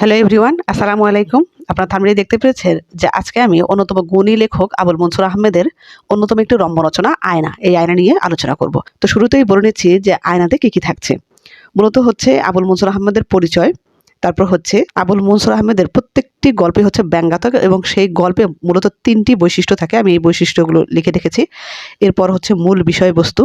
Hello everyone আসসালামু আলাইকুম আপনার থামড়ি দেখতে পেরেছেন যে আজকে আমি অন্যতম গুণী লেখক আবুল মনসুর আহমেদের অন্যতম একটি রম্য রচনা আয়না। এই আয়না নিয়ে আলোচনা করব। তো শুরুতেই বলে নিচ্ছি যে আয়নাতে কী কী থাকছে। মূলত হচ্ছে আবুল মনসুর আহমেদের পরিচয়, তারপর হচ্ছে আবুল মনসুর আহমেদের প্রত্যেকটি গল্পে হচ্ছে ব্যঙ্গাত্মক এবং সেই গল্পে মূলত তিনটি বৈশিষ্ট্য থাকে। আমি এই বৈশিষ্ট্যগুলো লিখে রেখেছি। এরপর হচ্ছে মূল বিষয়বস্তু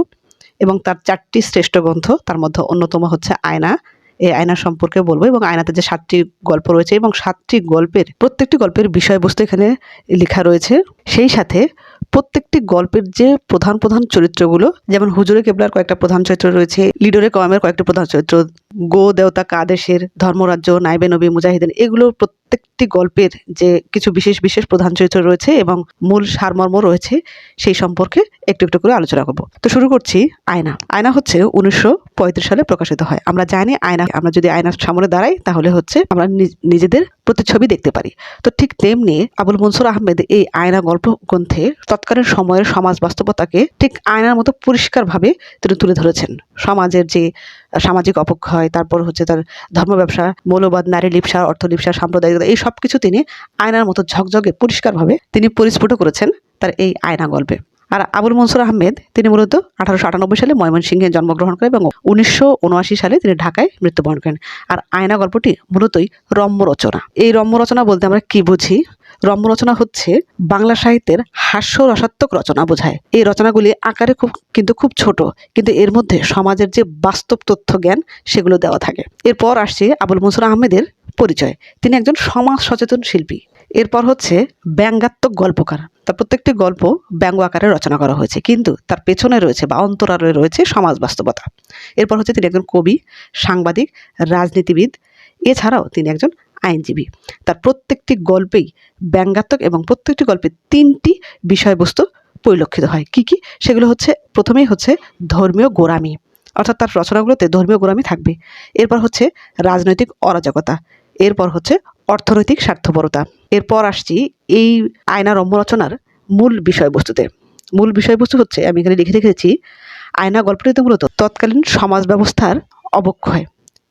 এবং তার চারটি শ্রেষ্ঠ গ্রন্থ, তার মধ্যে অন্যতম হচ্ছে আয়না এই আয়না সম্পর্কে বলব এবং আয়নাতে যে সাতটি গল্প রয়েছে এবং সাতটি গল্পের প্রত্যেকটি গল্পের বিষয়বস্তু এখানে লেখা রয়েছে। সেই সাথে প্রত্যেকটি গল্পের যে প্রধান প্রধান চরিত্রগুলো, যেমন হুজুরে কেবলার কয়েকটা প্রধান চরিত্র রয়েছে, লিডরে কমের কয়েকটি প্রধান চরিত্র, গো, দেওতা, কাদেশের, ধর্মরাজ্য, নাইবে নবী, মুজাহিদিন এগুলো প্রত্যেকটি গল্পের যে কিছু বিশেষ বিশেষ প্রধান চরিত্র রয়েছে এবং মূল সারমর্ম রয়েছে, সেই সম্পর্কে একটু একটু করে আলোচনা করব। তো শুরু করছি আয়না। আয়না হচ্ছে উনিশশো পঁয়ত্রিশ সালে প্রকাশিত হয়। আমরা জানি আয়না, আমরা যদি আয়নার সামনে দাঁড়াই, তাহলে হচ্ছে আমরা নিজ- নিজেদের প্রতিচ্ছবি দেখতে পারি। তো ঠিক তেমনি আবুল মনসুর আহমেদ এই আয়না গল্প গ্রন্থে তৎকালীন সময়ের সমাজ বাস্তবতাকে ঠিক আয়নার মতো পরিষ্কারভাবে তিনি তুলে ধরেছেন। সমাজের যে সামাজিক অপক্ষয়, তারপর হচ্ছে তার ধর্ম ব্যবসা, মৌলবাদ, নারী লিপসা, অর্থ লিপসা, সাম্প্রদায়িকতা, এই সব কিছু তিনি আয়নার মতো ঝকঝকে পরিষ্কারভাবে তিনি পরিস্ফুট করেছেন তার এই আয়না গল্পে। আর আবুল মনসুর আহমেদ, তিনি মূলত আঠারোশো আটানব্বই সালে ময়মনসিংহে জন্মগ্রহণ করেন এবং উনিশশো উনআশি সালে তিনি ঢাকায় মৃত্যুবরণ করেন। আর আয়না গল্পটি মূলতই রম্য রচনা এই রম্য রচনা বলতে আমরা কি বুঝি? রম্য রচনা হচ্ছে বাংলা সাহিত্যের হাস্য রসাত্মক রচনা বোঝায়। এই রচনাগুলি আকারে খুব, কিন্তু খুব ছোট, কিন্তু এর মধ্যে সমাজের যে বাস্তব তথ্য জ্ঞান সেগুলো দেওয়া থাকে। এরপর আসছে আবুল মনসুর আহমেদের পরিচয়। তিনি একজন সমাজ সচেতন শিল্পী। এরপর হচ্ছে ব্যঙ্গাত্মক গল্পকার। তার প্রত্যেকটি গল্প ব্যঙ্গ আকারে রচনা করা হয়েছে। কিন্তু তার পেছনে রয়েছে বা অন্তরালে রয়েছে সমাজ বাস্তবতা। এরপর হচ্ছে তিনি একজন কবি, সাংবাদিক, রাজনীতিবিদ, এছাড়াও তিনি একজন আইনজীবী। তার প্রত্যেকটি গল্পেই ব্যঙ্গাত্মক এবং প্রত্যেকটি গল্পে তিনটি বিষয়বস্তু পরিলক্ষিত হয়। কি কি? সেগুলো হচ্ছে, প্রথমেই হচ্ছে ধর্মীয় গোড়ামি। অর্থাৎ তার রচনাগুলোতে ধর্মীয় গোড়ামি থাকবে। এরপর হচ্ছে রাজনৈতিক অরাজকতা। এরপর হচ্ছে অর্থনৈতিক স্বার্থপরতা। এরপর আসছি এই আয়না রম্য রচনার মূল বিষয়বস্তুতে। মূল বিষয়বস্তু হচ্ছে, আমি এখানে লিখে রেখেছি, আয়না গল্পটিতে মূলত তৎকালীন সমাজ ব্যবস্থার অবক্ষয়।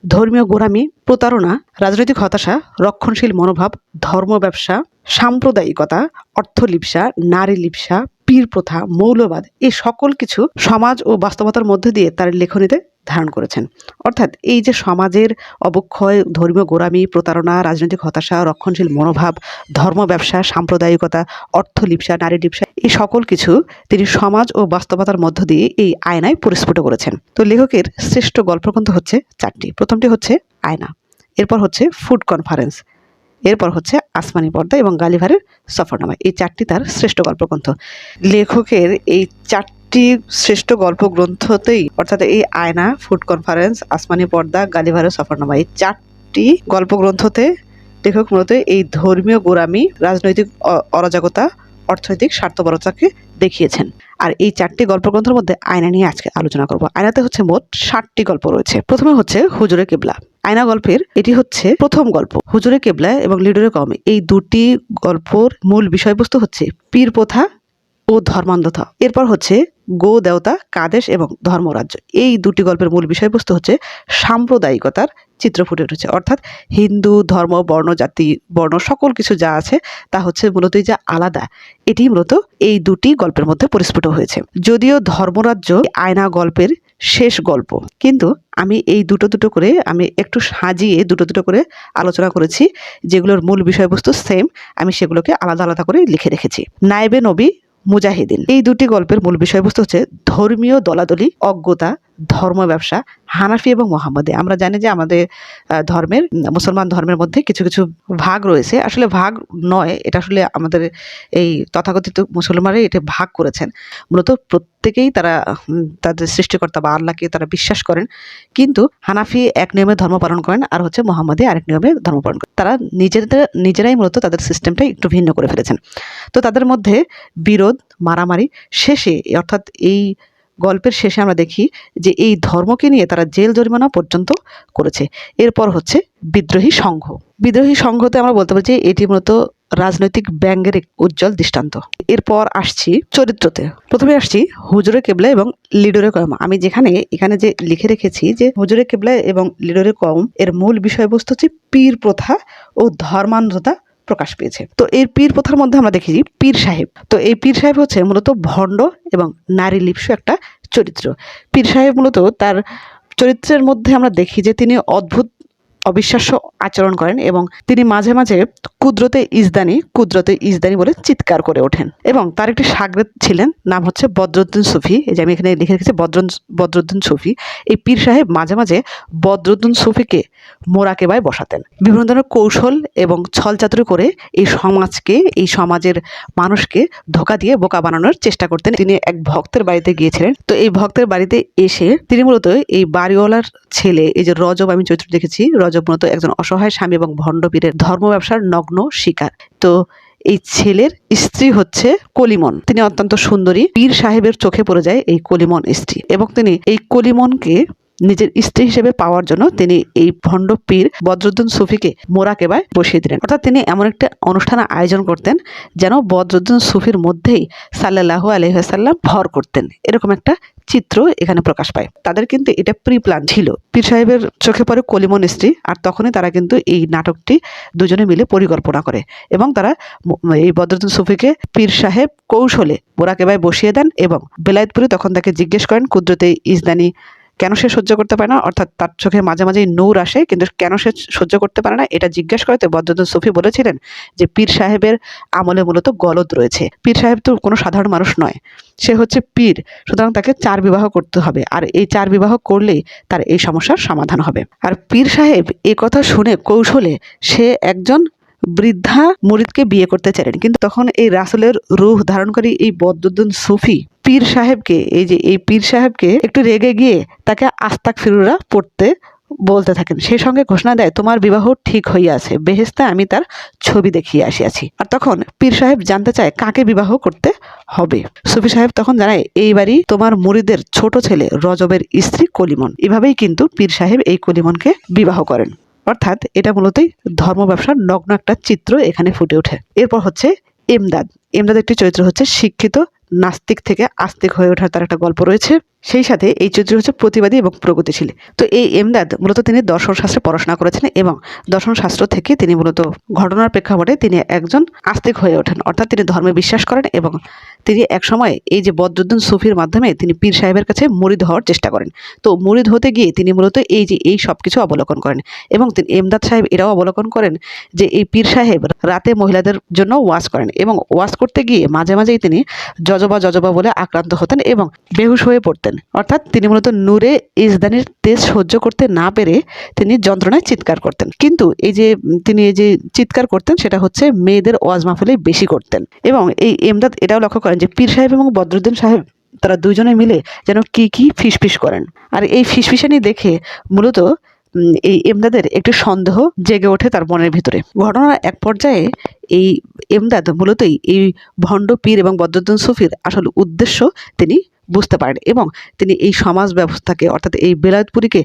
ধর্মীয় গোড়ামি, প্রতারণা, রাজনৈতিক হতাশা, রক্ষণশীল মনোভাব, ধর্ম ব্যবসা, সাম্প্রদায়িকতা অর্থলিপসা নারী লিপসা, পীর প্রথা, মৌলবাদ এই সকল কিছু সমাজ ও বাস্তবতার মধ্যে দিয়ে তার লেখনীতে ধারণ করেছেন। অর্থাৎ এই যে সমাজের অবক্ষয়, ধর্মীয় গোড়ামি, প্রতারণা, রাজনৈতিক হতাশা, রক্ষণশীল মনোভাব, ধর্ম ব্যবসা, সাম্প্রদায়িকতা, অর্থ লিপসা, নারী লিপসা, এই সকল কিছু তিনি সমাজ ও বাস্তবতার মধ্য দিয়ে এই আয়নায় পরিস্ফুট করেছেন। তো লেখকের শ্রেষ্ঠ গল্পগ্রন্থ হচ্ছে চারটি। প্রথমটি হচ্ছে আয়না, এরপর হচ্ছে ফুড কনফারেন্স, এরপর হচ্ছে আসমানি পর্দা এবং গালিভারের সফরনামা। এই চারটি তার শ্রেষ্ঠ গল্পগ্রন্থ। লেখকের এই চারটি শ্রেষ্ঠ গল্প গ্রন্থতেই, অর্থাৎ এই আয়না, ফুড কনফারেন্স, আসমানি পর্দা গালিভারের সফরনামা, এই চারটি গল্প গ্রন্থতে লেখক মূলত এই ধর্মীয় গোরামি রাজনৈতিক অরাজকতা, অর্থনৈতিক স্বার্থপরতাকে দেখিয়েছেন। আর এই চারটি গল্প গ্রন্থের মধ্যে আয়না নিয়ে আজকে আলোচনা করব। আয়নাতে হচ্ছে মোট ষাটটি গল্প রয়েছে। প্রথমে হচ্ছে হুজুরে কেবলা। আয়না গল্পের এটি হচ্ছে প্রথম গল্প, হুজুরে কেবলা এবং লিডরে কমে এই দুটি গল্পর মূল বিষয়বস্তু হচ্ছে পীর প্রথা ও ধর্মান্ধতা। এরপর হচ্ছে গো দেওতা কাদেশ এবং ধর্মরাজ্য। এই দুটি গল্পের মূল বিষয়বস্তু হচ্ছে সাম্প্রদায়িকতার চিত্র ফুটে উঠেছে। অর্থাৎ হিন্দু, ধর্ম, বর্ণ, জাতি, বর্ণ, সকল কিছু যা আছে, তা হচ্ছে মূলত যে আলাদা। এটি মূলত এই দুটি গল্পের মধ্যে পরিস্ফুট হয়েছে। যদিও ধর্মরাজ্য আয়না গল্পের শেষ গল্প, কিন্তু আমি এই দুটো দুটো করে, আমি একটু সাজিয়ে দুটো দুটো করে আলোচনা করেছি, যেগুলোর মূল বিষয়বস্তু সেম আমি সেগুলোকে আলাদা আলাদা করে লিখে রেখেছি। নাইবে নবী মুজাহিদিন। এই দুটি গল্পের মূল বিষয়বস্তু হচ্ছে ধর্মীয় দলাদলি অজ্ঞতা ধর্ম ব্যবসা হানাফি এবং মোহাম্মদে। আমরা জানি যে আমাদের ধর্মের, মুসলমান ধর্মের মধ্যে কিছু কিছু ভাগ রয়েছে। আসলে ভাগ নয়, এটা আসলে আমাদের এই তথাকথিত মুসলমানরাই এটা ভাগ করেছেন। মূলত প্রত্যেকেই তারা তাদের সৃষ্টিকর্তা বা আল্লাহকে তারা বিশ্বাস করেন। কিন্তু হানাফি এক নিয়মে ধর্ম পালন করেন আর হচ্ছে মোহাম্মদী আরেক নিয়মে ধর্ম পালন করেন। তারা নিজেদের, নিজেরাই মূলত তাদের সিস্টেমটা একটু ভিন্ন করে ফেলেছেন। তো তাদের মধ্যে বিরোধ, মারামারি শেষে, অর্থাৎ এই গল্পের শেষে আমরা দেখি যে এই ধর্মকে নিয়ে তারা জেল জরিমানা পর্যন্ত করেছে। এরপর হচ্ছে বিদ্রোহী সংঘ। বিদ্রোহী সংঘতে আমরা বলতে পারি যে এটি মূলত রাজনৈতিক ব্যঙ্গের উজ্জ্বল দৃষ্টান্ত। এরপর আসছি চরিত্রতে। প্রথমে আসছি হুজুরে কেবলা এবং লিডরে কম আমি যেখানে, এখানে যে লিখে রেখেছি যে হুজুরে কেবলা এবং লিডরে কম এর মূল বিষয়বস্তু হচ্ছে পীর প্রথা ও ধর্মান্ধতা প্রকাশ পেয়েছে। তো এই পীর প্রথার মধ্যে আমরা দেখেছি পীর সাহেব। তো এই পীর সাহেব হচ্ছে মূলত ভণ্ড এবং নারী লিপসু একটা চরিত্র। পীর সাহেব মূলত তার চরিত্রের মধ্যে আমরা দেখি যে তিনি অদ্ভুত অবিশ্বাস্য আচরণ করেন এবং তিনি মাঝে মাঝে কুদরতে ইজদানি কুদরতে ইজদানি বলে চিৎকার করে ওঠেন। এবং তার একটি সাগরেদ ছিলেন, নাম হচ্ছে বদরুদ্দিন সুফি। এই যে আমি এখানে লিখে রেখেছি বদ্র বদরুদ্দিন সুফি। এই পীর সাহেব মাঝে মাঝে বদরুদ্দিন সুফিকে মোরাকেবায় বসাতেন। বিভিন্ন ধরনের কৌশল এবং ছলচাতুরি করে এই সমাজকে, এই সমাজের মানুষকে ধোকা দিয়ে বোকা বানানোর চেষ্টা করতেন। তিনি এক ভক্তের বাড়িতে গিয়েছিলেন। তো এই ভক্তের বাড়িতে এসে তিনি মূলত এই বাড়িওয়ালার ছেলে, এই যে রজব আমি চরিত্র দেখেছি, রজব মূলত একজন অসহায় স্বামী এবং ভণ্ডবীরের ধর্ম ব্যবসার নগ্ন শিকার। তো এই ছেলের স্ত্রী হচ্ছে কলিমন। তিনি অত্যন্ত সুন্দরী। পীর সাহেবের চোখে পড়ে যায় এই কলিমন স্ত্রী এবং তিনি এই কলিমনকে নিজের স্ত্রী হিসেবে পাওয়ার জন্য তিনি এই ভণ্ড পীর বদরুদ্দিন সুফিকে মোরাকেবায় বসিয়ে দিলেন। অর্থাৎ তিনি এমন একটা অনুষ্ঠান আয়োজন করতেন যেন বদরুদ্দিন সুফির মধ্যেই সাল্লাহু আলহাসাল্লাম ভর করতেন। এরকম একটা চিত্র এখানে প্রকাশ পায়। তাদের কিন্তু এটা প্রি প্ল্যান ছিল। পীর সাহেবের চোখে পড়ে কলিমন স্ত্রী আর তখনই তারা কিন্তু এই নাটকটি দুজনে মিলে পরিকল্পনা করে এবং তারা এই বদরুদ্দিন সুফিকে পীর সাহেব কৌশলে বোরাকেবায় বসিয়ে দেন এবং বেলায়েতপুরে তখন তাকে জিজ্ঞেস করেন কুদরতে ইজদানি কেন সে সহ্য করতে পারে না? অর্থাৎ তার চোখে মাঝে মাঝেই নূর আসে, কিন্তু কেন সে সহ্য করতে পারে না? এটা জিজ্ঞেস করতে বদরুদ্দিন সুফি বলেছিলেন যে, পীর সাহেবের আমলে মূলত গলদ রয়েছে। পীর সাহেব তো কোনো সাধারণ মানুষ নয়। সে হচ্ছে পীর, সুতরাং তাকে চার বিবাহ করতে হবে। আর এই চার বিবাহ করলেই তার এই সমস্যার সমাধান হবে। আর পীর সাহেব এই কথা শুনে কৌশলে সে একজন বৃদ্ধা মুরিদকে বিয়ে করতে চাইলেন। কিন্তু তখন এই রাসুলের রূহ ধারণকারী এই বদরুদ্দিন সুফি পীর সাহেবকে, এই যে এই পীর সাহেবকে একটু রেগে গিয়ে তাকে আস্তাক ফিরুরা পড়তে বলতে থাকেন। সেই সঙ্গে ঘোষণা দেয়, তোমার বিবাহ ঠিক হইয়াছে। বেহেস্তে আমি তার ছবি দেখিয়ে আসিয়াছি। আর তখন পীর সাহেব জানতে চায়, কাকে বিবাহ করতে হবে? সুফি সাহেব তখন জানায়, এইবারই তোমার মুরিদের ছোট ছেলে রজবের স্ত্রী কলিমন। এভাবেই কিন্তু পীর সাহেব এই কলিমনকে বিবাহ করেন। অর্থাৎ এটা মূলতই ধর্ম ব্যবসার নগ্ন একটা চিত্র এখানে ফুটে ওঠে। এরপর হচ্ছে এমদাদ এমদাদ একটি চরিত্র হচ্ছে শিক্ষিত, নাস্তিক থেকে আস্তিক হয়ে ওঠার তার একটা গল্প রয়েছে। সেই সাথে এই চরিত্র হচ্ছে প্রতিবাদী এবং প্রগতিশীল। তো এই এমদাদ মূলত তিনি দর্শন শাস্ত্রে পড়াশোনা করেছেন এবং দর্শন শাস্ত্র থেকে তিনি মূলত ঘটনার প্রেক্ষাপটে তিনি একজন আস্তিক হয়ে ওঠেন। অর্থাৎ তিনি ধর্মে বিশ্বাস করেন এবং তিনি একসময় এই যে বদরুদ্দিন সুফির মাধ্যমে তিনি পীর সাহেবের কাছে মুরিদ হওয়ার চেষ্টা করেন। তো মুরিদ হতে গিয়ে তিনি মূলত এই যে এই সব কিছু অবলোকন করেন এবং তিনি এমদাদ সাহেব এরাও অবলোকন করেন যে এই পীর সাহেব রাতে মহিলাদের জন্য ওয়াজ করেন এবং ওয়াজ করতে গিয়ে মাঝে মাঝেই তিনি যজবা যজবা বলে আক্রান্ত হতেন এবং বেহুশ হয়ে পড়তেন। অর্থাৎ তিনি মূলত নূরে ইজদানির তেজ সহ্য করতে না পেরে তিনি যন্ত্রণায় চিৎকার করতেন। কিন্তু এই যে তিনি এই যে চিৎকার করতেন, সেটা হচ্ছে মেয়েদের ওয়াজ মাহফিলে বেশি করতেন। এবং এই এমদাদ এটাও লক্ষ্য করেন যে পীর সাহেব এবং বদরুদ্দিন সাহেব, তারা দুজনে মিলে যেন কি কি ফিসফিস করেন। আর এই ফিসফিসানি দেখে মূলত এই এমদাদের একটি সন্দেহ জেগে ওঠে তার মনের ভিতরে। ঘটনার এক পর্যায়ে এই এমদাদ মূলতই এই ভণ্ড পীর এবং বদরুদ্দিন সুফির আসল উদ্দেশ্য তিনি বুঝতে পারেন এবং তিনি এই সমাজ ব্যবস্থাকে অর্থাৎ এই বেলায়তপুরীকে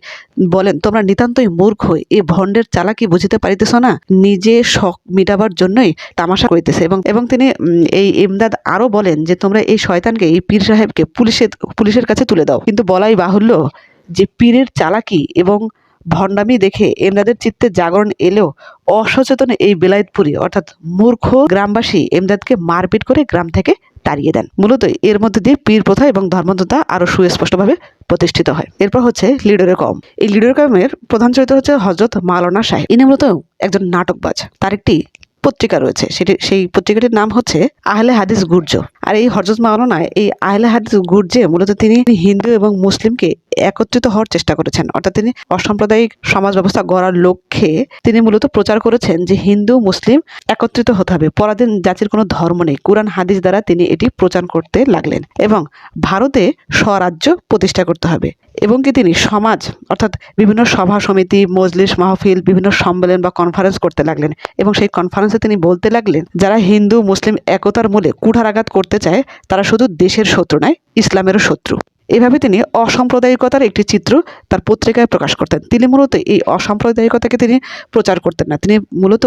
বলেন, তোমরা নিতান্তই মূর্খ, এই ভণ্ডের চালাকি বুঝিতে পারিতেছ না। নিজে শখ মিটাবার জন্যই তামাশা করিতেছে। এবং এবং তিনি এই এমদাদ আরও বলেন যে, তোমরা এই শয়তানকে, এই পীর সাহেবকে পুলিশের পুলিশের কাছে তুলে দাও। কিন্তু বলাই বাহুল্য যে, পীরের চালাকি এবং ভণ্ডামি দেখে এমদাদের চিত্তে জাগরণ এলেও অসচেতন এই বেলায়েতপুরি, অর্থাৎ মূর্খ গ্রামবাসী এমদাদকে মারপিট করে গ্রাম থেকে তাড়িয়ে দেন। মূলত এর মধ্যে দিয়ে পীর প্রথা এবং ধর্মদতা আরও সুস্পষ্টভাবে প্রতিষ্ঠিত হয়। এরপর হচ্ছে লিডরের কম। এই লিডরের কমের প্রধান চরিত্র হচ্ছে হজরত মাওলানা সাহেব ইনি মূলত একজন নাটকবাজ। তার একটি পত্রিকা রয়েছে। সেটি, সেই পত্রিকাটির নাম হচ্ছে আহলে হাদিস গুর্জ। আর এই হরজত মাওলানা, এই আহলে হাদিস গুর্জে মূলত তিনি হিন্দু এবং মুসলিমকে একত্রিত হওয়ার চেষ্টা করেছেন। অর্থাৎ তিনি অসাম্প্রদায়িক সমাজ ব্যবস্থা গড়ার লক্ষ্যে তিনি মূলত প্রচার করেছেন যে হিন্দু, মুসলিম একত্রিত হতে হবে। পরাধীন জাতির কোনো ধর্ম নেই। কোরআন, হাদিস দ্বারা তিনি এটি প্রচার করতে লাগলেন এবং ভারতে স্বরাজ্য প্রতিষ্ঠা করতে হবে এবং কি তিনি সমাজ, অর্থাৎ বিভিন্ন সভা সমিতি, মজলিস, মাহফিল, বিভিন্ন সম্মেলন বা কনফারেন্স করতে লাগলেন এবং সেই কনফারেন্সে তিনি বলতে লাগলেন, যারা হিন্দু, মুসলিম একতার মূলে কুঠারাঘাত করতে চায় তারা শুধু দেশের শত্রু নয় ইসলামেরও শত্রু। এভাবে তিনি অসাম্প্রদায়িকতার একটি চিত্র তার পত্রিকায় প্রকাশ করতেন। তিনি মূলত এই অসাম্প্রদায়িকতাকে তিনি প্রচার করতেন না। তিনি মূলত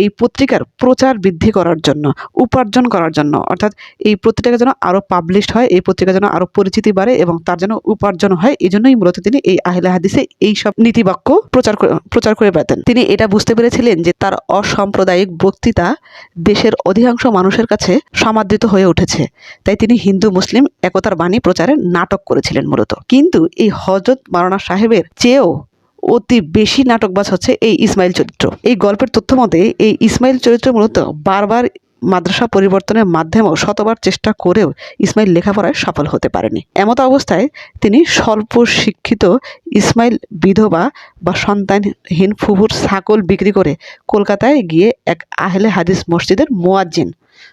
এই পত্রিকার প্রচার বৃদ্ধি করার জন্য, উপার্জন করার জন্য, অর্থাৎ এই পত্রিকা যেন আরও পাবলিশড হয়, এই পত্রিকা যেন আরও পরিচিতি বাড়ে এবং তার যেন উপার্জন হয় এই জন্যই মূলত তিনি এই আহলে হাদিসে এই সব নীতিবাক্য প্রচার প্রচার করে বেড়াতেন। তিনি এটা বুঝতে পেরেছিলেন যে তার অসাম্প্রদায়িক বক্তৃতা দেশের অধিকাংশ মানুষের কাছে সমাদৃত হয়ে উঠেছে। তাই তিনি হিন্দু, মুসলিম একতার বাণী প্রচারে নাটক করেছিলেন মূলত। কিন্তু এই হজরত মারানা সাহেবের চেয়েও অতি বেশি নাটকবাজ হচ্ছে এই ইসমাইল চরিত্র। এই গল্পের তথ্য মতে এই ইসমাইল চরিত্র মূলত বারবার মাদ্রাসা পরিবর্তনের মাধ্যমেও শতবার চেষ্টা করেও ইসমাইল লেখাপড়ায় সফল হতে পারেনি। এমত অবস্থায় তিনি স্বল্প শিক্ষিত ইসমাইল বিধবা বা সন্তানহীন ফুবুর ছাগল বিক্রি করে কলকাতায় গিয়ে এক আহলে হাদিস মসজিদের মোয়াজ্জিন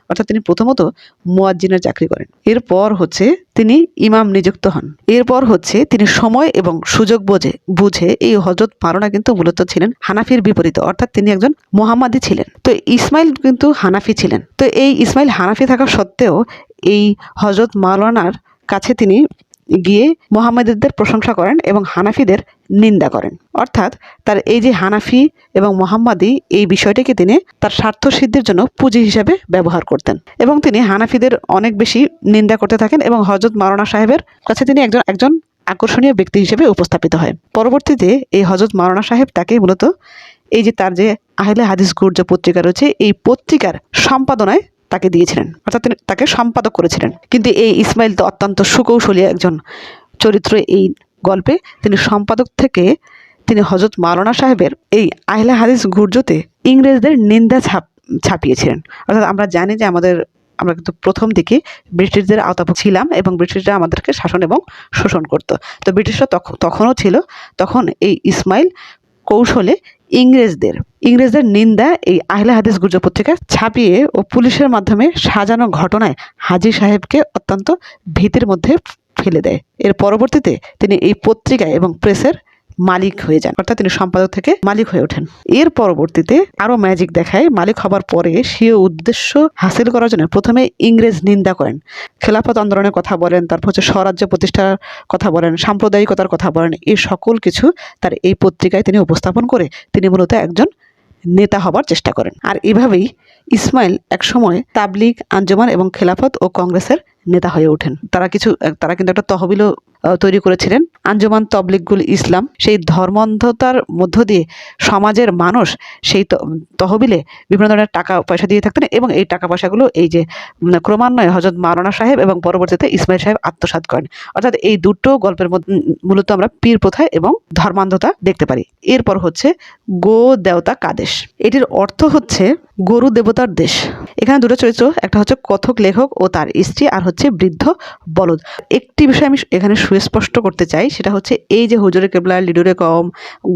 অর্থাৎ তিনি প্রথমত মুয়াজ্জিনের চাকরি করেন। এরপর হচ্ছে তিনি ইমাম নিযুক্ত হন। এরপর হচ্ছে তিনি সময় এবং সুযোগ বোঝে, বুঝে এই হজরত মারোনা কিন্তু মূলত ছিলেন হানাফির বিপরীত, অর্থাৎ তিনি একজন মোহাম্মাদি ছিলেন। তো ইসমাইল কিন্তু হানাফি ছিলেন। তো এই ইসমাইল হানাফি থাকা সত্ত্বেও এই হজরত মাওলানার কাছে তিনি গিয়ে মোহাম্মদীদের প্রশংসা করেন এবং হানাফিদের নিন্দা করেন। অর্থাৎ তার এই যে হানাফি এবং মোহাম্মদী এই বিষয়টিকে তিনি তার স্বার্থ সিদ্ধির জন্য পুঁজি হিসেবে ব্যবহার করতেন এবং তিনি হানাফিদের অনেক বেশি নিন্দা করতে থাকেন এবং হজরত মাওলানা সাহেবের কাছে তিনি একজন একজন আকর্ষণীয় ব্যক্তি হিসেবে উপস্থাপিত হয়। পরবর্তীতে এই হজরত মাওলানা সাহেব তাকে মূলত এই যে তার যে আহলে হাদিস গুর্জ পত্রিকা রয়েছে, এই পত্রিকার সম্পাদনায় তাকে দিয়েছিলেন, অর্থাৎ তিনি তাকে সম্পাদক করেছিলেন। কিন্তু এই ইসমাইল তো অত্যন্ত সুকৌশলী একজন চরিত্র এই গল্পে তিনি সম্পাদক থেকে তিনি হজরত মাওলানা সাহেবের এই আহলে হাদিস গুর্জতে ইংরেজদের নিন্দা ছাপ, ছাপিয়েছিলেন। অর্থাৎ আমরা জানি যে আমাদের, আমরা কিন্তু প্রথম দিকে ব্রিটিশদের আওতাভুক্ত ছিলাম এবং ব্রিটিশরা আমাদেরকে শাসন এবং শোষণ করতো। তো ব্রিটিশরা তখন তখনও ছিল, তখন এই ইসমাইল কৌশলে ইংরেজদের ইংরেজদের নিন্দা এই আহলে হাদিস গুর্জ পত্রিকা ছাপিয়ে ও পুলিশের মাধ্যমে সাজানো ঘটনায় হাজি সাহেবকে অত্যন্ত ভীতির মধ্যে ফেলে দেয়। এর পরবর্তীতে তিনি এই পত্রিকায় এবং প্রেসের মালিক হয়ে যান। অর্থাৎ তিনি সম্পাদক থেকে মালিক হয়ে ওঠেন। এর পরবর্তীতে আরও ম্যাজিক দেখায়, মালিক হবার পরে সে উদ্দেশ্য হাসিল করার জন্য প্রথমে ইংরেজ নিন্দা করেন। খেলাফত আন্দোলনের কথা বলেন, তারপর হচ্ছে স্বরাজ্য প্রতিষ্ঠার কথা বলেন, সাম্প্রদায়িকতার কথা বলেন এই সকল কিছু তার এই পত্রিকায় তিনি উপস্থাপন করে তিনি মূলত একজন নেতা হবার চেষ্টা করেন। আর এভাবেই ইসমাইল একসময় তাবলিগ, আঞ্জমান এবং খেলাফত ও কংগ্রেসের নেতা হয়ে ওঠেন। তারা কিছু, তারা কিন্তু একটা তহবিলও তৈরি করেছিলেন। আঞ্জুমান তবলিগুল ইসলাম, সেই ধর্মান্ধতার মধ্য দিয়ে সমাজের মানুষ সেই তহবিলে বিভিন্ন ধরনের টাকা পয়সা দিয়ে থাকতেন এবং এই টাকা পয়সাগুলো এই যে ক্রমান্বয়ে হজরত মাওলানা সাহেব এবং পরবর্তীতে ইসমাইল সাহেব আত্মসাৎ করেন। অর্থাৎ এই দুটো গল্পের মধ্যে মূলত আমরা পীর প্রথায় এবং ধর্মান্ধতা দেখতে পারি। এরপর হচ্ছে গো দেবতা কাদেশ। এটির অর্থ হচ্ছে গরু দেবতার দেশ। এখানে দুটো চরিত্র, একটা হচ্ছে কথক লেখক ও তার স্ত্রী, আর হচ্ছে বৃদ্ধ বলদ। একটি বিষয় আমি এখানে সুস্পষ্ট করতে চাই, সেটা হচ্ছে এই যে হুজুরে কেবলা লিডুরে কম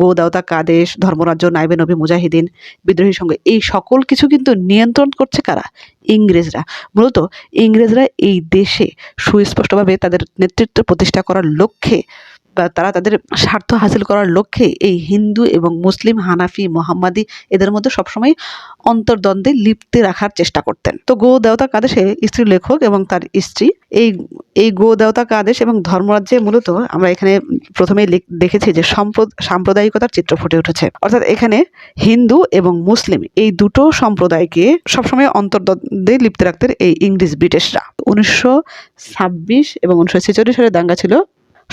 গো দেবতা কাদেশ, ধর্মরাজ্য নাইবে নবী মুজাহিদিন, বিদ্রোহী সঙ্গে, এই সকল কিছু কিন্তু নিয়ন্ত্রণ করছে কারা? ইংরেজরা। মূলত ইংরেজরা এই দেশে সুস্পষ্টভাবে তাদের নেতৃত্ব প্রতিষ্ঠা করার লক্ষ্যে তারা তাদের স্বার্থ হাসিল করার লক্ষ্যে এই হিন্দু এবং মুসলিম, হানাফি, মোহাম্মদী এদের মধ্যে সবসময় অন্তর্দ্বন্দ্বে লিপ্তে রাখার চেষ্টা করতেন। তো গো দেবতা কাদেশে স্ত্রী লেখক এবং তার স্ত্রী, এই এই গো দেবতা কাদেশ এবং ধর্মরাজ্যে মূলত আমরা এখানে প্রথমেই দেখেছি যে সম্প্র- সাম্প্রদায়িকতার চিত্র ফুটে উঠেছে। অর্থাৎ এখানে হিন্দু এবং মুসলিম এই দুটো সম্প্রদায়কে সবসময় অন্তর্দ্বন্দ্বে লিপ্ত রাখতেন এই ইংরেজ ব্রিটিশরা। উনিশশো ছাব্বিশ এবং উনিশশো ছেচল্লিশ সালের দাঙ্গা ছিল।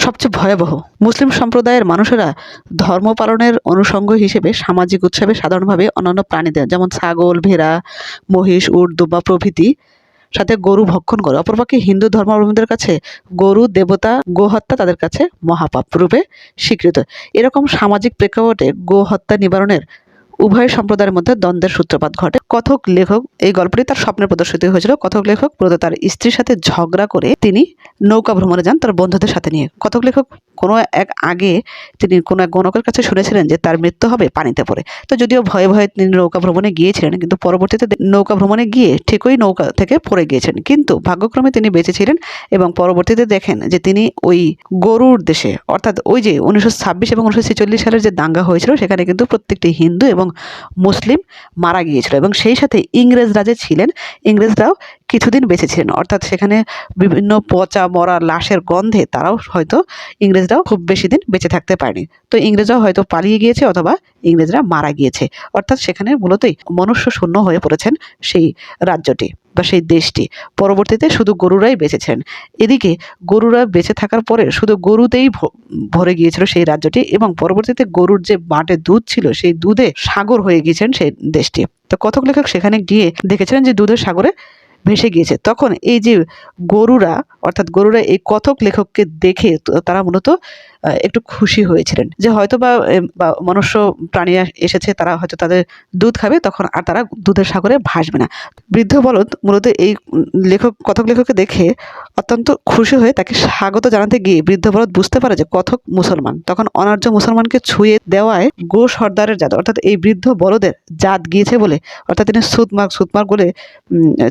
সবচেয়ে ভয়াবহ। মুসলিম সম্প্রদায়ের মানুষেরা ধর্ম পালনের অনুষঙ্গ হিসেবে সামাজিক উৎসবে সাধারণভাবে অন্যান্য প্রাণীদের যেমন ছাগল, ভেড়া, মহিষ উট দুব্বা প্রভৃতি সাথে গরু ভক্ষণ করে। অপরপক্ষে হিন্দু ধর্মাবলম্বীদের কাছে গরু, দেবতা, গোহত্যা তাদের কাছে মহাপাপ রূপে স্বীকৃত। এরকম সামাজিক প্রেক্ষাপটে গোহত্যা নিবারণের উভয় সম্প্রদায়ের মধ্যে দ্বন্দ্বের সূত্রপাত ঘটে। কথক লেখক এই গল্পটি তার স্বপ্নে প্রদর্শিত হয়েছিল। কথক লেখক মূলত তার স্ত্রীর সাথে ঝগড়া করে তিনি নৌকা ভ্রমণে যান তার বন্ধুদের সাথে নিয়ে। কথক লেখক কোনো এক আগে তিনি কোনো এক গণকের কাছে শুনেছিলেন যে তার মৃত্যু হবে পানিতে পড়ে। তো যদিও ভয়ে ভয়ে তিনি নৌকা ভ্রমণে গিয়েছিলেন, কিন্তু পরবর্তীতে নৌকা ভ্রমণে গিয়ে ঠিকই নৌকা থেকে পড়ে গিয়েছেন। কিন্তু ভাগ্যক্রমে তিনি বেঁচে ছিলেন এবং পরবর্তীতে দেখেন যে তিনি ওই গরুর দেশে, অর্থাৎ ওই যে উনিশশো ছাব্বিশ এবং উনিশশো ছেচল্লিশ সালের যে দাঙ্গা হয়েছিল, সেখানে কিন্তু প্রত্যেকটি হিন্দু এবং মুসলিম মারা গিয়েছিল এবং সেই সাথে ইংরেজরা যে ছিলেন, ইংরেজরাও কিছুদিন বেঁচে ছিলেন। অর্থাৎ সেখানে বিভিন্ন পচা, মরা, লাশের গন্ধে তারাও হয়তো ইংরেজরাও খুব বেশি দিন বেঁচে থাকতে পারেনি। তো ইংরেজরাও হয়তো পালিয়ে গিয়েছে অথবা ইংরেজরা মারা গিয়েছে। অর্থাৎ সেখানে মূলতই মনুষ্য শূন্য হয়ে পড়েছেন সেই রাজ্যটি। বা সেই দেশটি। পরবর্তীতে শুধু গরুরাই বেঁচেছিলেন এদিকে গরুরা বেঁচে থাকার পরে শুধু গরুতেই ভরে গিয়েছিল সেই রাজ্যটি এবং পরবর্তীতে গরুর যে বাটে দুধ ছিল সেই দুধে সাগর হয়ে গিয়েছেন সেই দেশটি। তো কথক লেখক সেখানে গিয়ে দেখেছিলেন যে দুধের সাগরে ভেসে গিয়েছে। তখন এই যে গরুরা, অর্থাৎ গরুরা এই কথক লেখককে দেখে তারা মূলত একটু খুশি হয়েছিলেন। যে হয়তো বা মনুষ্য প্রাণী এসেছে, তারা হয়তো তাদের দুধ খাবে, তখন আর তারা দুধের সাগরে ভাসবে না। বৃদ্ধ বলদ মূলত এই লেখক, কথক লেখককে দেখে অত্যন্ত খুশি হয়ে তাকে স্বাগত জানাতে গিয়ে বৃদ্ধ বলদ বুঝতে পারে যে কথক মুসলমান। তখন অনার্য মুসলমানকে ছুঁয়ে দেওয়ায় গো সর্দারের জাত অর্থাৎ এই বৃদ্ধ বলদের জাত গিয়েছে বলে, অর্থাৎ তিনি সুতমার্ক সুতমার্ক বলে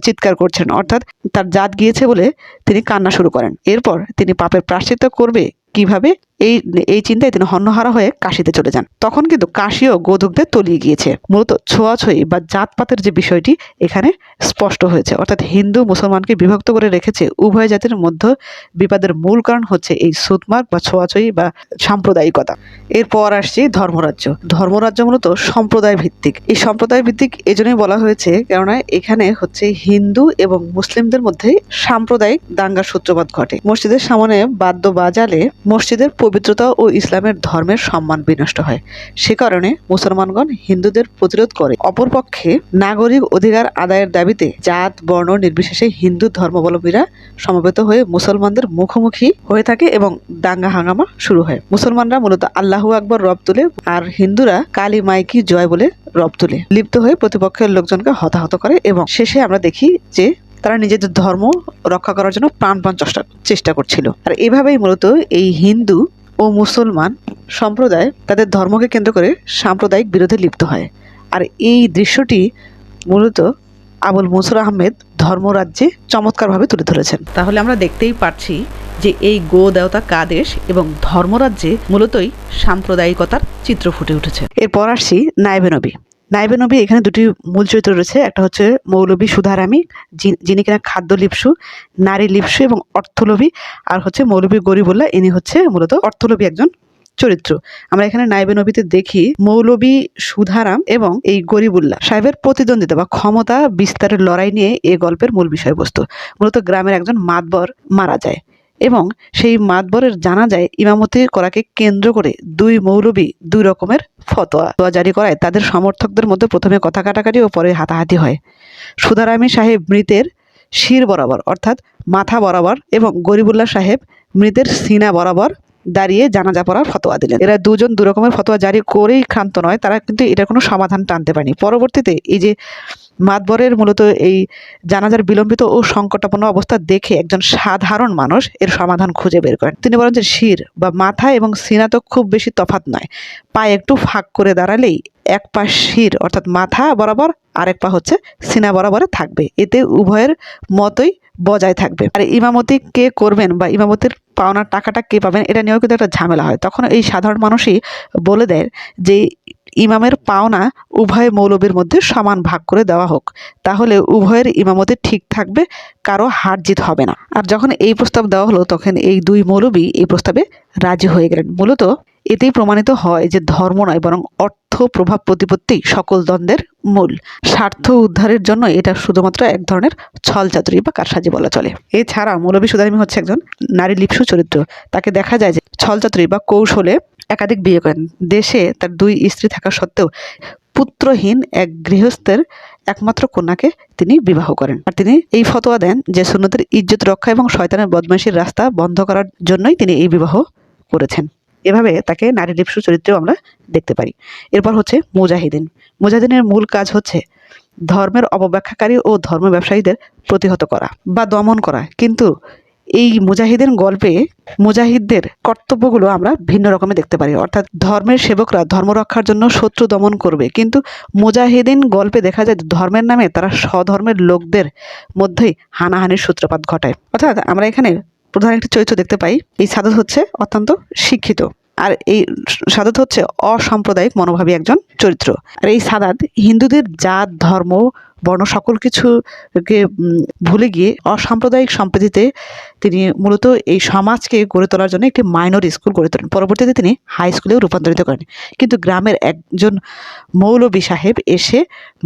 চিৎকার করছেন। অর্থাৎ তার জাত গিয়েছে বলে তিনি কান্না শুরু করেন। এরপর তিনি পাপের প্রাশ্চিত্য করবে কীভাবে? এই এই চিন্তায় তিনি হন্যহারা হয়ে কাশিতে চলে যান। তখন কিন্তু কাশিও গোধকদের তলিয়ে গিয়েছে। মূলত ছোঁয়াছুঁয়ি বা জাতপাতের যে বিষয়টি এখানে স্পষ্ট হয়েছে। অর্থাৎ হিন্দু মুসলমানকে বিভক্ত করে রেখেছে উভয় জাতির মধ্যে বিবাদের মূল কারণ হচ্ছে এই সুতমার্গ বা ছোঁয়াছুঁয়ি বা সাম্প্রদায়িকতা। এরপর আসছি ধর্মরাজ্য। ধর্মরাজ্য মূলত সম্প্রদায় ভিত্তিক এই সম্প্রদায় ভিত্তিক এজন্যই বলা হয়েছে, কেননা এখানে হচ্ছে হিন্দু এবং মুসলিমদের মধ্যে সাম্প্রদায়িক দাঙ্গার সূত্রপাত ঘটে। মসজিদের সামনে বাদ্য বাজালে মসজিদের পবিত্রতা ও ইসলামের ধর্মের সম্মান বিনষ্ট হয়। সে কারণে মুসলমানগণ হিন্দুদের প্রতিরোধ করে। অপরপক্ষে নাগরিক অধিকার আদায়ের দাবিতে জাত, বর্ণ নির্বিশেষে হিন্দু ধর্মাবলম্বীরা সমবেত হয়ে মুসলমানদের মুখোমুখি হয়ে থাকে এবং দাঙ্গা হাঙ্গামা শুরু হয়। মুসলমানরা মূলত আল্লাহু আকবর রব তুলে আর হিন্দুরা কালী মাইকি জয় বলে রব তুলে। লিপ্ত হয়ে প্রতিপক্ষের লোকজনকে হতাহত করে এবং শেষে আমরা দেখি যে তারা নিজেদের ধর্ম রক্ষা করার জন্য প্রাণপণ চেষ্টা করছিল। আর এভাবেই মূলত এই হিন্দু ও মুসলমান সম্প্রদায় তাদের ধর্মকে কেন্দ্র করে সাম্প্রদায়িক বিরোধে লিপ্ত হয়। আর এই দৃশ্যটি মূলত আবুল মুসুর আহমেদ ধর্মরাজ্যে চমৎকারভাবে তুলে ধরেছেন। তাহলে আমরা দেখতেই পাচ্ছি যে এই গো দেওতা কাদেশ এবং ধর্মরাজ্যে মূলতই সাম্প্রদায়িকতার চিত্র ফুটে উঠেছে। এরপর আসছি নায়েবে নবী। নাইবে নবী, এখানে দুটি মূল চরিত্র রয়েছে। একটা হচ্ছে মৌলবী সুধারামী যিনি কিনা খাদ্য লিপসু, নারী লিপসু এবং অর্থলোভী। আর হচ্ছে মৌলবী গরিবুল্লাহ, ইনি হচ্ছে মূলত অর্থলোভী একজন চরিত্র। আমরা এখানে নাইবে নবীতে দেখি মৌলবী সুধারাম এবং এই গরিবুল্লাহ সাহেবের প্রতিদ্বন্দ্বিতা বা ক্ষমতা বিস্তারের লড়াই নিয়ে এই গল্পের মূল বিষয়বস্তু। মূলত গ্রামের একজন মাতবর মারা যায়। এবং সেই মাতবরের জানা যায় ইমামতি করাকে কেন্দ্র করে দুই মৌলবি দুই রকমের ফতোয়া জারি করায়। তাদের সমর্থকদের মধ্যে প্রথমে কথা কাটাকাটি ও পরে হাতাহাতি হয়। সুধারামী সাহেব মৃতের শির বরাবর, অর্থাৎ মাথা বরাবর এবং গরিবুল্লাহ সাহেব মৃতের সিনা বরাবর দাঁড়িয়ে জানাজা পড়ার ফতোয়া দিলেন। এরা দুজন দু রকমের ফতোয়া জারি করেই ক্ষান্ত নয়, তারা কিন্তু এটার কোনো সমাধান টানতে পারেনি। পরবর্তীতে এই যে মাতবরের মূলত এই জানাজার বিলম্বিত ও সংকটাপন্ন অবস্থা দেখে একজন সাধারণ মানুষ এর সমাধান খুঁজে বের করেন। তিনি বলেন যে, শির বা মাথা এবং সিনা তো খুব বেশি তফাৎ নয়। পায়ে একটু ফাঁক করে দাঁড়ালেই এক পা শির, অর্থাৎ মাথা বরাবর আরেক পা হচ্ছে সিনা বরাবরে থাকবে। এতে উভয়ের মতই বজায় থাকবে। আর ইমামতি কে করবেন বা ইমামতির পাওনার টাকাটা কে পাবেন, এটা নিয়েও কিন্তু একটা ঝামেলা হয়। তখন এই সাধারণ মানুষই বলে দেয় যে ইমামের পাওনা উভয় মৌলবীর মধ্যে সমান ভাগ করে দেওয়া হোক। তাহলে উভয়ের ইমামতে ঠিক থাকবে, কারও হার জিত হবে না। আর যখন এই প্রস্তাব দেওয়া হলো, তখন এই দুই মৌলবী এই প্রস্তাবে রাজি হয়ে গেলেন। মূলত এতেই প্রমাণিত হয় যে ধর্ম নয়, বরং অর্থ, প্রভাব, প্রতিপত্তি সকল দ্বন্দ্বের মূল। স্বার্থ উদ্ধারের জন্য এটা শুধুমাত্র এক ধরনের ছল চাতুরি বা কারসাজি বলা চলে। এছাড়া মৌলবী সুদারিমি হচ্ছে একজন নারী লিপসু চরিত্র। তাকে দেখা যায় যে ছল চাতুরি বা কৌশলে একাধিক বিয়ে করেন। দেশে তার দুই স্ত্রী থাকা সত্ত্বেও পুত্রহীন এক গৃহস্থের একমাত্র কন্যাকে তিনি বিবাহ করেন। আর তিনি এই ফতোয়া দেন যে সুন্নতের ইজ্জত, রক্ষা এবং শয়তানের বদমাইশির রাস্তা বন্ধ করার জন্যই তিনি এই বিবাহ করেছেন। এভাবে তাকে নারী লিপসু চরিত্রেও আমরা দেখতে পারি। এরপর হচ্ছে মুজাহিদিন। মুজাহিদিনের মূল কাজ হচ্ছে ধর্মের অপব্যাখ্যাকারী ও ধর্ম ব্যবসায়ীদের প্রতিহত করা বা দমন করা। কিন্তু এই মুজাহিদিন গল্পে মুজাহিদদের কর্তব্যগুলো আমরা ভিন্ন রকমে দেখতে পারি। অর্থাৎ ধর্মের সেবকরা ধর্ম রক্ষার জন্য শত্রু দমন করবে। কিন্তু মুজাহিদিন গল্পে দেখা যায় ধর্মের নামে তারা স্বধর্মের লোকদের মধ্যেই হানাহানির সূত্রপাত ঘটায়। অর্থাৎ আমরা এখানে প্রধান একটি চরিত্র দেখতে পাই। এই সাদত হচ্ছে অত্যন্ত শিক্ষিত। আর এই সাদত হচ্ছে অসাম্প্রদায়িক মনোভাবী একজন চরিত্র। আর এই সাদাত হিন্দুদের জাত, ধর্ম বর্ণ সকল কিছুকে ভুলে গিয়ে অসাম্প্রদায়িক সম্প্রীতিতে তিনি মূলত এই সমাজকে গড়ে তোলার জন্য একটি মাইনর স্কুল গড়ে তোলেন। পরবর্তীতে তিনি হাই স্কুলেও রূপান্তরিত করেন। কিন্তু গ্রামের একজন মৌলবী সাহেব এসে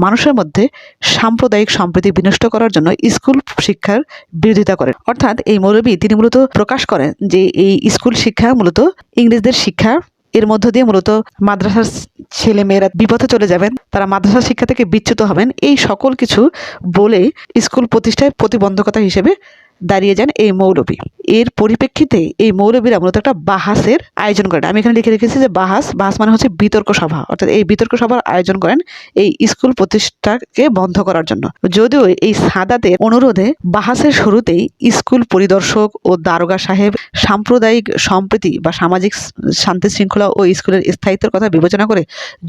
মানুষের মধ্যে সাম্প্রদায়িক সম্প্রীতি বিনষ্ট করার জন্য স্কুল শিক্ষার বিরোধিতা করেন। অর্থাৎ এই মৌলবী তিনি মূলত প্রকাশ করেন যে এই স্কুল শিক্ষা মূলত ইংরেজদের শিক্ষা এর মধ্য দিয়ে মূলত মাদ্রাসার ছেলে মেয়েরা বিপথে চলে যাবেন, তারা মাদ্রাসা শিক্ষা থেকে বিচ্যুত হবেন, এই সকল কিছু বলে স্কুল প্রতিষ্ঠায় প্রতিবন্ধকতা হিসেবে দাঁড়িয়ে যান এই মৌলবী এর পরিপ্রেক্ষিতে এই মৌলবীরা মূলত একটা বাহাসের আয়োজন করেন। আমি এখানে লিখে রেখেছি যে বাহাস বাহাস মানে হচ্ছে বিতর্ক সভা। অর্থাৎ এই বিতর্ক সভার আয়োজন করেন এই স্কুল প্রতিষ্ঠাকে বন্ধ করার জন্য। যদিও এই সাদাতের অনুরোধে বাহাসের শুরুতেই স্কুল পরিদর্শক ও দারোগা সাহেব সাম্প্রদায়িক সম্প্রীতি বা সামাজিক শান্তি শৃঙ্খলা ও স্কুলের স্থায়িত্বের কথা বিবেচনা করে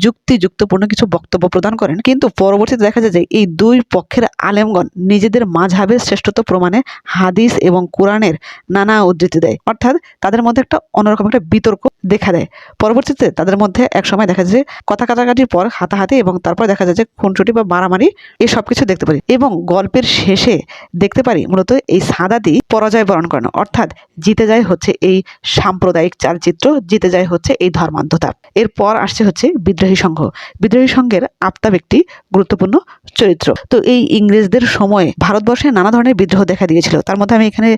যুক্তিযুক্তপূর্ণ কিছু বক্তব্য প্রদান করেন। কিন্তু পরবর্তীতে দেখা যায় যে এই দুই পক্ষের আলেমগণ নিজেদের মাঝহাবের শ্রেষ্ঠত্ব প্রমাণে হাদিস এবং কোরআনের নানা উদ্ধৃতি দেয়। অর্থাৎ তাদের মধ্যে একটা অন্যরকম একটা বিতর্ক দেখা দেয়। পরবর্তীতে তাদের মধ্যে এক সময় দেখা যায় যে কথা কাটাকাটির পর হাতাহাতি এবং তারপর দেখা যায় যে খুনসুটি বা মারামারি এই সব কিছু দেখতে পারি এবং গল্পের শেষে দেখতে পারি মূলত এই সাদাতি পরাজয় বরণ করেন। অর্থাৎ জিতে যায় হচ্ছে এই সাম্প্রদায়িক চালচিত্র, জিতে যায় হচ্ছে এই ধর্মান্ধতা। এরপর আসছে হচ্ছে বিদ্রোহী সংঘ। বিদ্রোহী সংঘের আফতাব একটি গুরুত্বপূর্ণ চরিত্র। তো এই ইংরেজদের সময়ে ভারতবর্ষে নানা ধরনের বিদ্রোহ দেখা দিয়েছিল। তার মধ্যে আমি এখানে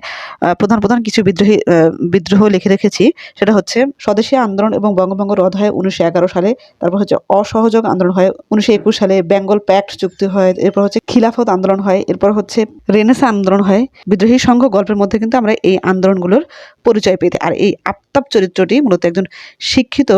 প্রধান প্রধান কিছু বিদ্রোহী বিদ্রোহ লিখে রেখেছি। সেটা হচ্ছে স্বদেশী আন্দোলন এবং বঙ্গভঙ্গ রদ হয় উনিশশো এগারো সালে, তারপর হচ্ছে অসহযোগ আন্দোলন হয় উনিশশো একুশ সালে, বেঙ্গল প্যাক্ট চুক্তি হয়, এরপর হচ্ছে খিলাফত আন্দোলন হয়, এরপর হচ্ছে রেনেসা আন্দোলন হয়। বিদ্রোহী সংঘ গল্পের মধ্যে কিন্তু আমরা এই আন্দোলনগুলোর পরিচয় পেতে আর এই আফতাব চরিত্রটি মূলত একজন শিক্ষিত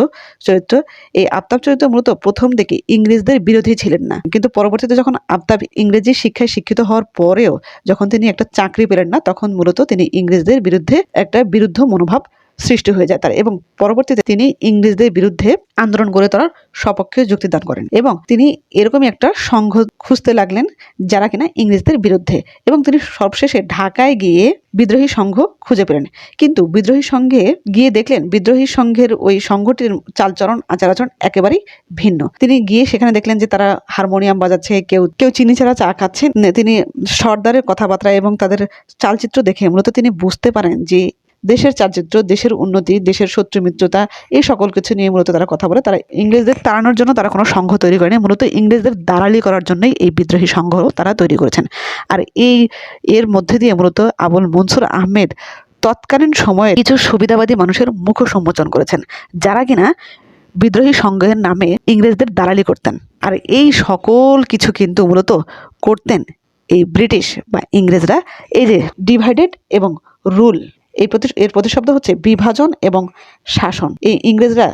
চরিত্র। এই আফতাব চরিত্র মূলত প্রথম দিকে ইংরেজদের বিরোধী ছিলেন না। কিন্তু পরবর্তীতে যখন আফতাব ইংরেজি শিক্ষায় শিক্ষিত হওয়ার পরেও যখন তিনি একটা চাকরি পেলেন না, তখন মূলত তিনি ইংরেজদের বিরুদ্ধে একটা বিরুদ্ধ মনোভাব সৃষ্টি হয়ে যায় তার এবং পরবর্তীতে তিনি ইংরেজদের বিরুদ্ধে আন্দোলন গড়ে তোলার সপক্ষে যুক্তিদান করেন এবং তিনি এরকমই একটা সংঘ খুঁজতে লাগলেন যারা কিনা ইংরেজদের বিরুদ্ধে এবং তিনি সবশেষে ঢাকায় গিয়ে বিদ্রোহী সংঘ খুঁজে পেলেন। কিন্তু বিদ্রোহী সংঘে গিয়ে দেখলেন বিদ্রোহী সংঘের ওই সংঘটির চালচরণ আচার আচরণ একেবারেই ভিন্ন। তিনি গিয়ে সেখানে দেখলেন যে তারা হারমোনিয়াম বাজাচ্ছে, কেউ কেউ চিনি ছাড়া চা খাচ্ছে। তিনি সর্দারের কথাবার্তা এবং তাদের চালচিত্র দেখে মূলত তিনি বুঝতে পারেন যে দেশের চালচিত্র দেশের উন্নতি, দেশের শত্রু মিত্রতা এই সকল কিছু নিয়ে মূলত তারা কথা বলে। তারা ইংরেজদের তাড়ানোর জন্য তারা কোনো সংঘ তৈরি করেনি, মূলত ইংরেজদের দালালি করার জন্যই এই বিদ্রোহী সংঘ তারা তৈরি করেছেন। আর এই, এর মধ্যে দিয়ে মূলত আবুল মনসুর আহমেদ তৎকালীন সময়ে কিছু সুবিধাবাদী মানুষের মুখ সম্মোচন করেছেন, যারা কিনা বিদ্রোহী সংঘের নামে ইংরেজদের দালালি করতেন। আর এই সকল কিছু কিন্তু মূলত করতেন এই ব্রিটিশ বা ইংরেজরা। এই যে ডিভাইডেড এবং রুল। এই প্রতি, এর প্রতিশব্দ হচ্ছে বিভাজন এবং শাসন। এই ইংরেজরা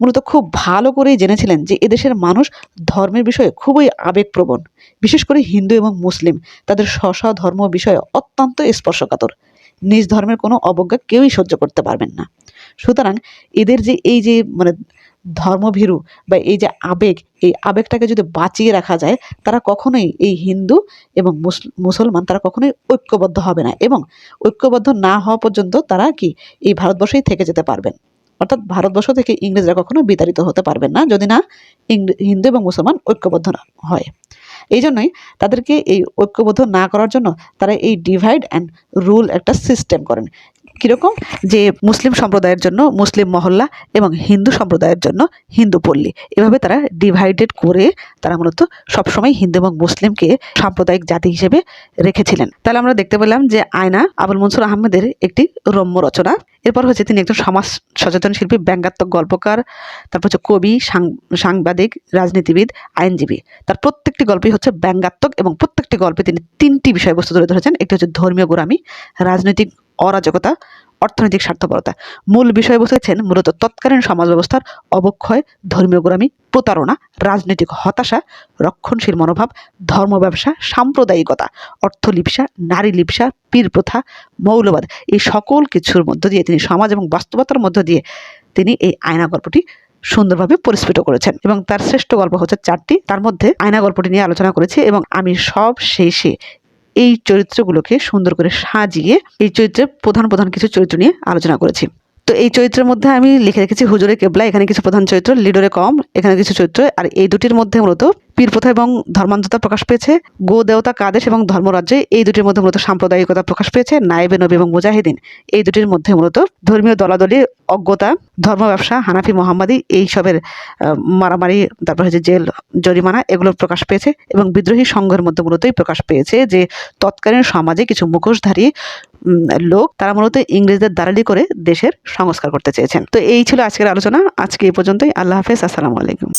মূলত খুব ভালো করেই জেনেছিলেন যে এদেশের মানুষ ধর্মের বিষয়ে খুবই আবেগপ্রবণ। বিশেষ করে হিন্দু এবং মুসলিম, তাদের স্ব ধর্ম বিষয়ে অত্যন্ত স্পর্শকাতর। নিজ ধর্মের কোনো অবজ্ঞা কেউই সহ্য করতে পারবেন না। সুতরাং এদের যে এই যে মানে ধর্মভীরু বা এই যে আবেগ, এই আবেগটাকে যদি বাঁচিয়ে রাখা যায়, তারা কখনোই এই হিন্দু এবং মুসল- মুসলমান তারা কখনোই ঐক্যবদ্ধ হবে না এবং ঐক্যবদ্ধ না হওয়া পর্যন্ত তারা কি এই ভারতবর্ষেই থেকে যেতে পারবেন? অর্থাৎ ভারতবর্ষ থেকে ইংরেজরা কখনো বিতাড়িত হতে পারবেন না যদি না হিন্দু এবং মুসলমান ঐক্যবদ্ধ হয়। এই জন্যই তাদেরকে এই ঐক্যবদ্ধ না করার জন্য তারা এই ডিভাইড অ্যান্ড রুল একটা সিস্টেম করেন। কীরকম? যে মুসলিম সম্প্রদায়ের জন্য মুসলিম মহল্লা এবং হিন্দু সম্প্রদায়ের জন্য হিন্দু পল্লী। এভাবে তারা ডিভাইডেড করে তারা মূলত সবসময় হিন্দু এবং মুসলিমকে সাম্প্রদায়িক জাতি হিসেবে রেখেছিলেন। তাহলে আমরা দেখতে পেলাম যে আয়না আবুল মনসুর আহমেদের একটি রম্য রচনা। এরপর হচ্ছে তিনি একজন সমাজ সচেতন শিল্পী, ব্যঙ্গাত্মক গল্পকার, তারপর হচ্ছে কবি সাংবাদিক, রাজনীতিবিদ, আইনজীবী। তার প্রত্যেকটি গল্পই হচ্ছে ব্যঙ্গাত্মক এবং প্রত্যেকটি গল্পে তিনি তিনটি বিষয়বস্তু তুলে ধরেছেন। একটি হচ্ছে ধর্মীয় গোড়ামি, রাজনৈতিক অরাজকতা, অর্থনৈতিক স্বার্থপরতা। মূল বিষয়বস্তু হচ্ছেন মূলত তৎকালীন সমাজ ব্যবস্থার অবক্ষয়, ধর্মীয় গোড়ামি, প্রতারণা, রাজনৈতিক হতাশা, রক্ষণশীল মনোভাব, ধর্ম ব্যবসা, সাম্প্রদায়িকতা, অর্থ লিপসা, নারী লিপসা, পীর প্রথা, মৌলবাদ। এই সকল কিছুর মধ্য দিয়ে তিনি সমাজ এবং বাস্তবতার মধ্য দিয়ে তিনি এই আয়না গল্পটি সুন্দরভাবে পরিস্ফুট করেছেন এবং তার শ্রেষ্ঠ গল্প হচ্ছে চারটি। তার মধ্যে আয়না গল্পটি নিয়ে আলোচনা করেছি এবং আমি সব শেষে এই চরিত্রগুলোকে সুন্দর করে সাজিয়ে এই চরিত্রের প্রধান প্রধান কিছু চরিত্র নিয়ে আলোচনা করেছি। তো এই চরিত্রের মধ্যে আমি লিখে রেখেছি হুজুরে কেবলা, এখানে কিছু প্রধান চরিত্র, লিডরে কম, এখানে কিছু চরিত্র, আর এই দুটির মধ্যে মূলত পীর প্রথা এবং ধর্মান্ধতা প্রকাশ পেয়েছে। গো দেবতা কাদেশ এবং ধর্মরাজ্যে এই দুটির মধ্যে মূলত সাম্প্রদায়িকতা প্রকাশ পেয়েছে। নায়েবে, নবী এবং মুজাহিদিন। এই দুটির মধ্যে মূলত ধর্মীয় দলাদলি, অজ্ঞতা ধর্ম ব্যবসা হানাফি, মোহাম্মদী এইসবের মারামারি, তারপর হচ্ছে জেল, জরিমানা এগুলো প্রকাশ পেয়েছে এবং বিদ্রোহী সংঘের মধ্যে মূলতই প্রকাশ পেয়েছে যে তৎকালীন সমাজে কিছু মুখোশধারী লোক তারা মূলত ইংরেজদের দালালি করে দেশের সংস্কার করতে চেয়েছেন। তো এই ছিল আজকের আলোচনা। আজকে এই পর্যন্তই। আল্লাহ হাফেজ। আসসালামু আলাইকুম।